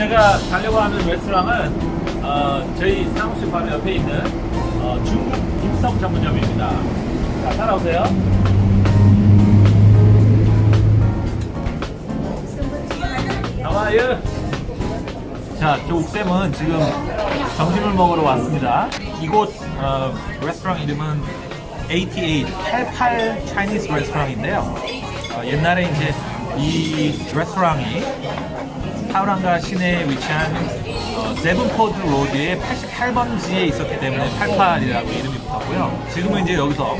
제가 가려고 하는 레스토랑은 어, 저희 사무실 바로 옆에 있는 어, 중국 김성 전문점입니다. 자, 따라오세요. 나와요. 자, 저 옥쌤은 지금 점심을 먹으러 왔습니다. 이곳 어, 레스토랑 이름은 88, 88 Chinese 레스토랑인데요. 어, 옛날에 이제 이 레스토랑이 타우랑가 시내에 위치한 어, 세븐포드 로드의 88번지에 있었기 때문에 88이라고 이름이 붙었고요. 지금은 이제 여기서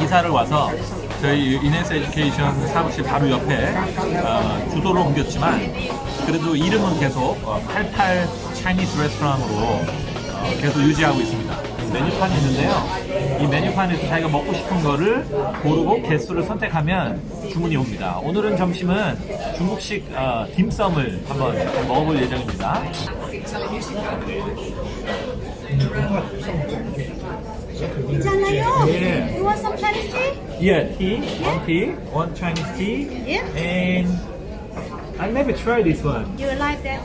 이사를 와서 저희 이네스 에듀케이션 사무실 바로 옆에 어, 주소를 옮겼지만 그래도 이름은 계속 어, 88 차이니스 레스토랑으로 어, 계속 유지하고 있습니다. 메뉴판이 있는데요. 이 메뉴판에서 자기가 먹고 싶은 거를 고르고 개수를 선택하면 주문이 옵니다. 오늘은 점심은 중국식 어, 딤섬을 한번 먹어볼 예정입니다. 있잖아요. 예. You want some Chinese tea? Yeah, tea, one tea, one Chinese tea, Yeah. and I never tried this one. You like that?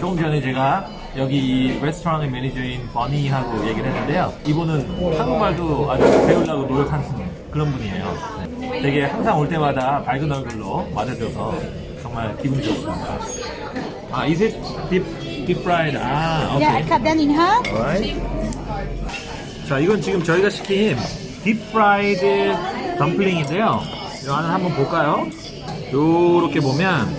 조금 전에 제가 여기 이 레스토랑의 매니저인 버니하고 얘기를 했는데요. 이분은 한국말도 아주 배우려고 노력하는 그런 분이에요. 네. 되게 항상 올 때마다 밝은 얼굴로 맞아줘서 정말 기분이 좋습니다. 아, is it deep, deep fried? 아, 오케이. Yeah, I cut them in half. Alright. 자, 이건 지금 저희가 시킨 딥프라이드 덤플링인데요. 이 안을 한번 볼까요? 요렇게 보면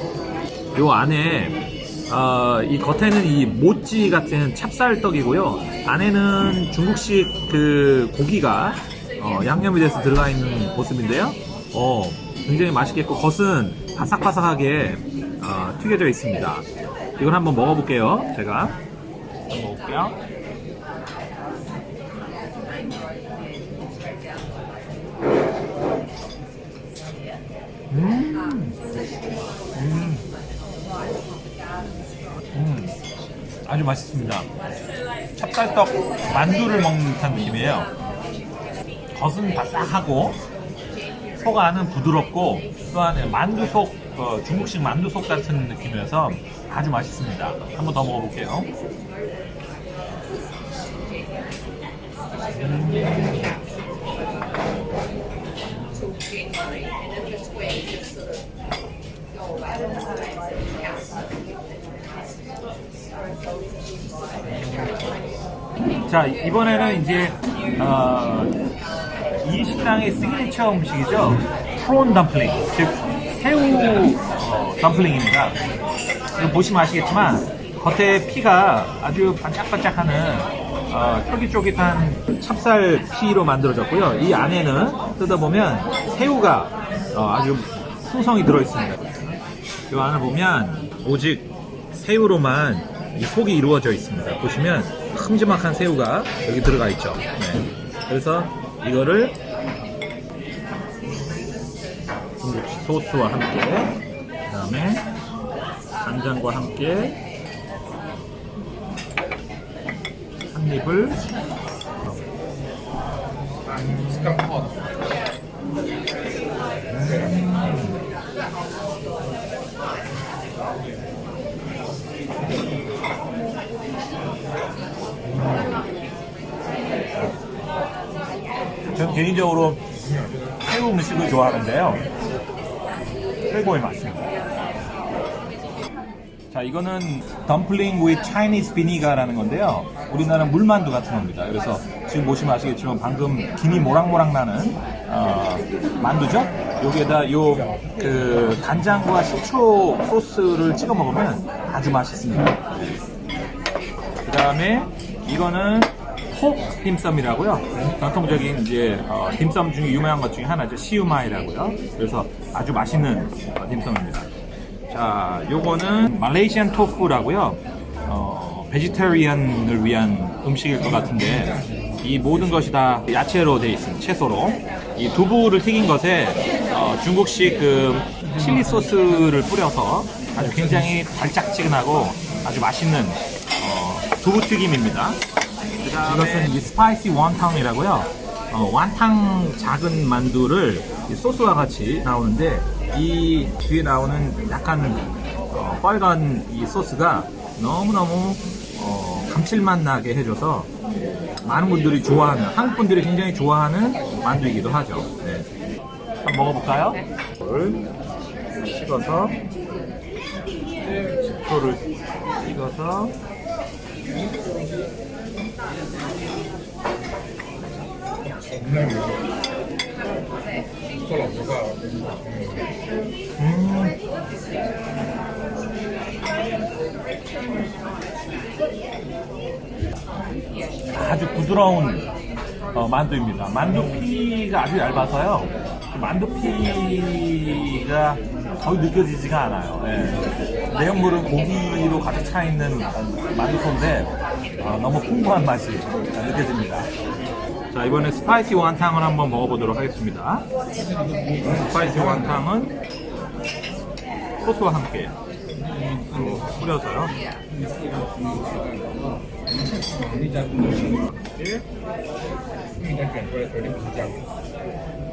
요 안에 어, 이 겉에는 이 모찌 같은 찹쌀떡이고요. 안에는 중국식 그 고기가 어, 양념이 돼서 들어가 있는 모습인데요. 어, 굉장히 맛있겠고 겉은 바삭바삭하게 어, 튀겨져 있습니다. 이걸 한번 먹어볼게요. 제가 한번 먹어볼게요. 아주 맛있습니다. 찹쌀떡 만두를 먹는 듯한 느낌이에요. 겉은 바싹하고 속 안은 부드럽고 또한 만두 속 어, 중국식 만두 속 같은 느낌이어서 아주 맛있습니다. 한번 더 먹어볼게요. 자 이번에는 이제 어, 이 식당의 시그니처 음식이죠. 프론 덤플링 즉 새우 어, 덤플링입니다. 보시면 아시겠지만 겉에 피가 아주 반짝반짝하는 어, 쫄깃쫄깃한 찹쌀 피로 만들어졌고요. 이 안에는 뜯어보면 새우가 어, 아주 풍성히 들어있습니다. 이 안을 보면 오직 새우로만 이 속이 이루어져 있습니다. 보시면 큼지막한 새우가 여기 들어가 있죠. 네. 그래서 이거를 중국식 소스와 함께 그다음에 간장과 함께 한 입을 저 개인적으로 새우 음식을 좋아하는데요. 최고의 맛입니다. 자, 이거는 덤플링 with Chinese vinegar라는 건데요. 우리나라 물만두 같은 겁니다. 그래서 지금 보시면 아시겠지만 방금 김이 모락모락 나는 어, 만두죠? 여기에다 요 그 간장과 식초 소스를 찍어 먹으면 아주 맛있습니다. 그 다음에 이거는 폭 딤섬이라고요. 전통적인 이제 어, 딤섬 중에 유명한 것 중에 하나죠. 시우마이라고요. 그래서 아주 맛있는 어, 딤섬입니다. 자, 요거는 말레이시안 토푸라고요. 어, 베지테리언을 위한 음식일 것 같은데 이 모든 것이 다 야채로 되어 있습니다. 채소로. 이 두부를 튀긴 것에 어, 중국식 그 칠리 소스를 뿌려서 아주 굉장히 달짝지근하고 아주 맛있는 어, 두부 튀김입니다. 이것은 이 스파이시 원탕이라고요. 어, 완탕 작은 만두를 이 소스와 같이 나오는데 이 뒤에 나오는 약간 어, 빨간 이 소스가 너무너무 어, 감칠맛 나게 해줘서 많은 분들이 좋아하는 한국 분들이 굉장히 좋아하는 만두이기도 하죠. 네. 한번 먹어볼까요? 이걸 찍어서 식초를 찍어서 음. 아주 부드러운 어, 만두입니다. 만두피가 아주 얇아서요. 그 만두피가 거의 느껴지지가 않아요. 예. 내용물은 고기로 가득 차 있는 만두소인데 어, 너무 풍부한 맛이 느껴집니다. 자 이번에 스파이시 완탕을 한번 먹어보도록 하겠습니다. 스파이시 완탕은 소스와 함께 음, 뿌려서요. 应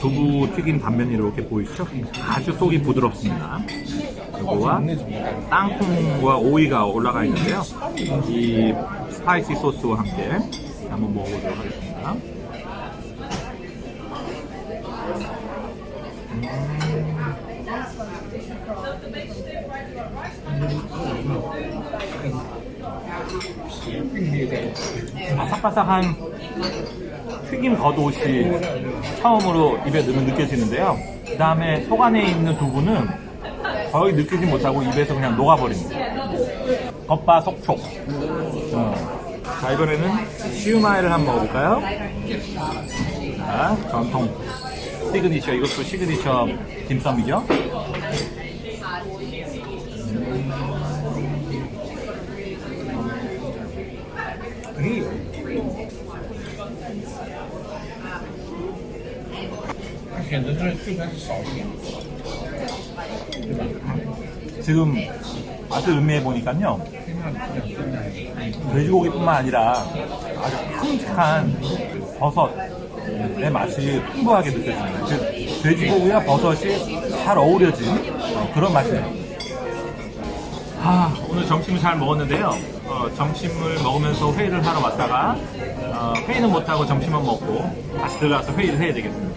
두부 튀긴 단면이 이렇게 보이시죠? 아주 속이 부드럽습니다. 이거와 땅콩과 오이가 올라가 있는데요. 이 스파이시 소스와 함께 한번 먹어보도록 하겠습니다. 바삭바삭한 튀김 겉옷이 처음으로 입에 넣으면 느껴지는데요. 그 다음에 속 안에 있는 두부는 거의 느끼지 못하고 입에서 그냥 녹아버립니다. 겉바 속촉. 어. 자, 이번에는 시우마이를 한번 먹어볼까요? 자, 전통 시그니처, 이것도 시그니처 딤섬이죠? 选择是就算是少一点， 지금 맛을 음미해 보니까요. 最妙的是这样真的。 돼지고기뿐만 아니라 아주 큼직한 버섯의 맛이 풍부하게 느껴집니다. 즉 돼지고기와 버섯이 잘 어우러진 어, 그런 맛이에요. 아, 오늘 점심을 잘 먹었는데요. 어, 점심을 먹으면서 회의를 하러 왔다가 어, 회의는 못하고 점심은 먹고 다시 들어가서 회의를 해야 되겠습니다.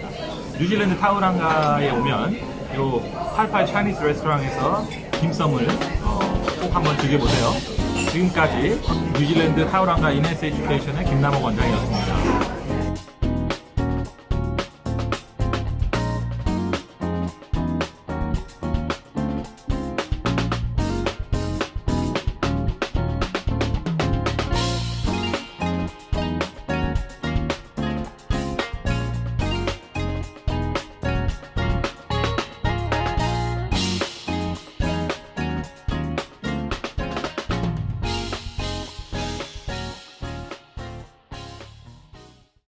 뉴질랜드 타우랑가에 오면 요 팔팔 차이니스 레스토랑에서 김썸을 어, 꼭 한번 즐겨보세요. 지금까지 뉴질랜드 타우랑가 이네스 에듀케이션의 김남호 원장이었습니다.